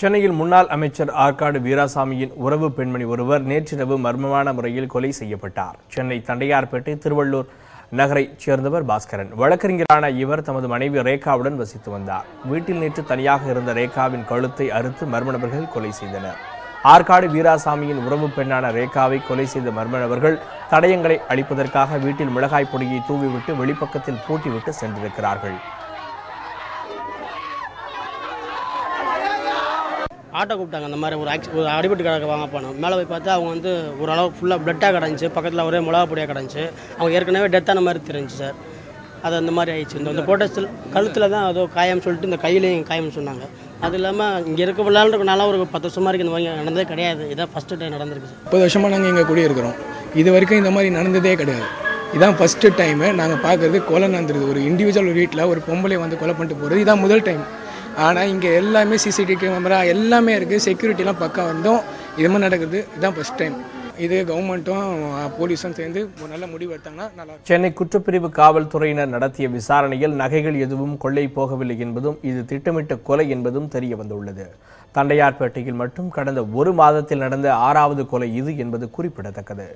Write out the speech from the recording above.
சென்னையில் முன்னாள் அமைச்சர் ஆற்காடு வீராசாமியின் உறவு பெண்மணி ஒருவர் நேற்றிரவு மர்மமான முறையில் கொலை செய்யப்பட்டார். சென்னை தண்டையார்பேட்டை திருவள்ளூர் நகரைச் சேர்ந்தவர் பாஸ்கரன். வழக்கறிஞரான இவர் தமது மனைவி ரேகாவுடன் வசித்து வந்தார். வீட்டில் நேற்று தனியாக இருந்த ரேகாவின் கழுத்தை அறுத்து மர்ம நபர்கள் கொலை செய்தனர். ஆற்காடு வீராசாமியின் உறவு பெண்ணான ரேகாவை கொலை செய்த மர்ம நபர்கள் தடயங்களை அளிப்பதற்காக வீட்டில் மிளகாய் பொடியை தூவிவிட்டு வெளிப்பக்கத்தில் பூட்டிவிட்டு சென்றிருக்கிறார்கள். ஆட்டோ கூப்பிட்டாங்க. அந்த மாதிரி ஒரு ஆக்சி ஒரு அடிபட்டு கிடக்க வாங்க போனோம். மேலே போய் பார்த்தா அவங்க வந்து ஓரளவு ஃபுல்லாக பிளட்டாக கிடந்துச்சு. பக்கத்தில் ஒரே மிளகா பொடியாக கிடந்துச்சு. அவங்க ஏற்கனவே டெத்தான மாதிரி தெரிஞ்சு சார் அது அந்த மாதிரி ஆயிடுச்சு. இந்த போட்டோஸில் கழுத்தில் தான் ஏதோ காயம் சொல்லிட்டு இந்த கையிலையும் காயம்னு சொன்னாங்க. அது இல்லாமல் இங்கே இருக்க விளையாண்டுறதுனால ஒரு பத்து வருஷமா இருக்கு. இந்த மாதிரி நடந்ததே கிடையாது. இதான் ஃபஸ்ட்டு டைம் நடந்திருக்கு சார் முப்பது வருஷமாக நாங்கள் இங்கே குடியிருக்கிறோம். இது வரைக்கும் இந்த மாதிரி நடந்ததே கிடையாது. இதான் ஃபஸ்ட்டு டைமு நாங்கள் பார்க்குறது கொலை நடந்துருது. ஒரு இண்டிவிஜுவல் வீட்டில் ஒரு பொம்பளை வந்து கொலை பண்ணிட்டு போகிறது இதான் முதல் டைம் ஆனால் இங்கே எல்லாமே சிசிடிவி கேமரா எல்லாமே இருக்குது செக்யூரிட்டிலாம் பக்கா வந்தோம். இது மாதிரி நடக்குது இதான் ஃபஸ்ட் டைம் இது கவர்மெண்ட்டும் போலீஸும் சேர்ந்து ஒரு நல்ல முடிவு எடுத்தாங்கன்னா நல்லா சென்னை குற்றப்பிரிவு காவல்துறையினர் நடத்திய விசாரணையில் நகைகள் எதுவும் கொள்ளை போகவில்லை என்பதும் இது திட்டமிட்ட கொலை என்பதும் தெரிய வந்துள்ளது. தண்டையார்பேட்டையில் மட்டும் கடந்த ஒரு மாதத்தில் நடந்த ஆறாவது கொலை இது என்பது குறிப்பிடத்தக்கது.